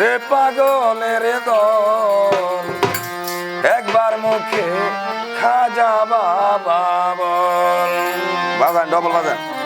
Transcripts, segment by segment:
রে পাগল রে দল একবার মুখে খাজা বাবা বল। বাজান ডবল বাজান।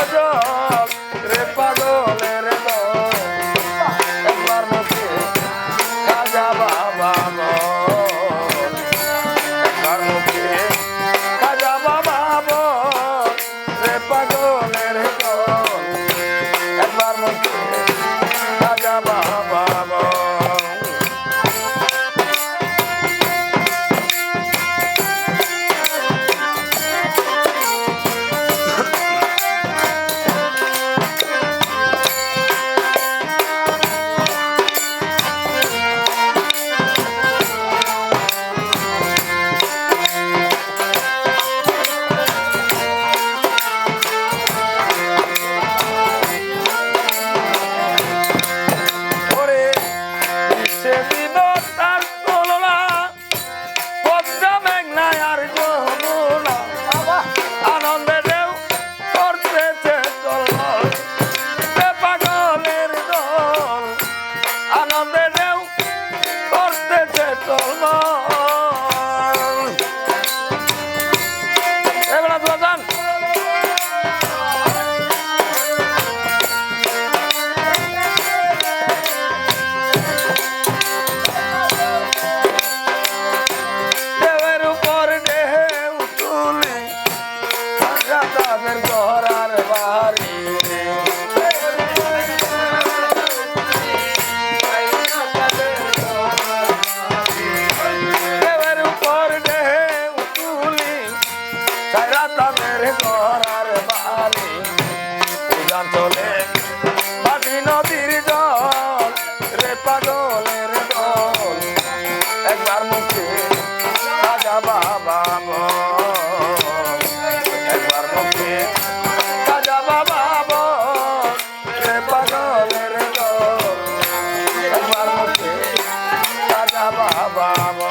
I Raja. Baba.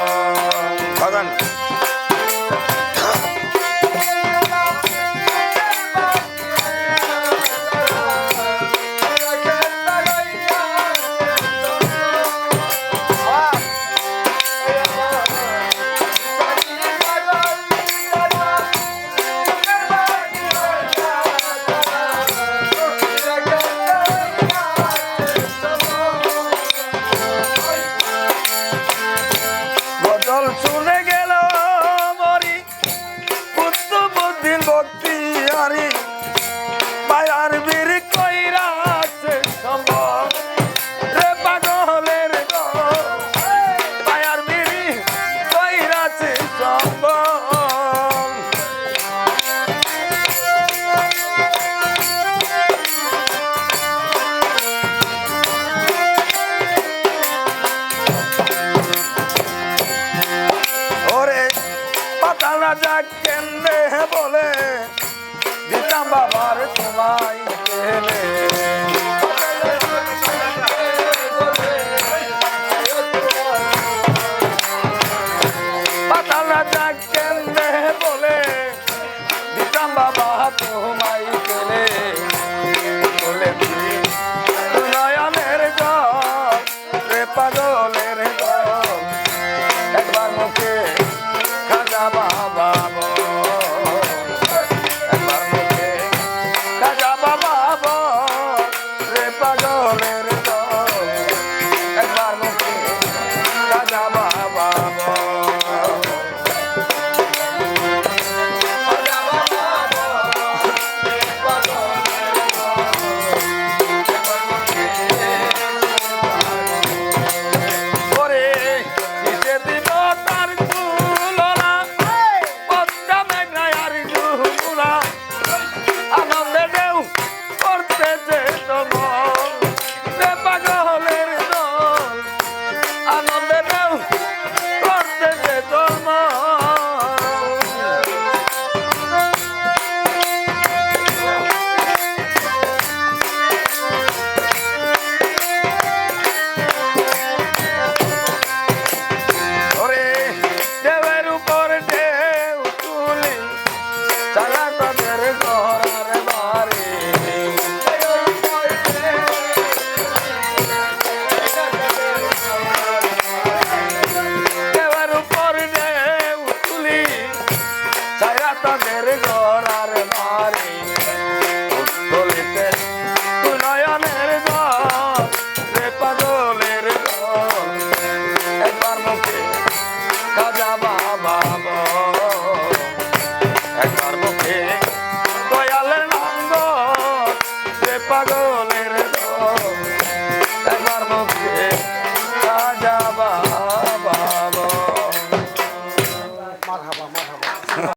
একবার মুখে দয়াল নন্দ যে পাগলের একবার মুখে সাজাবা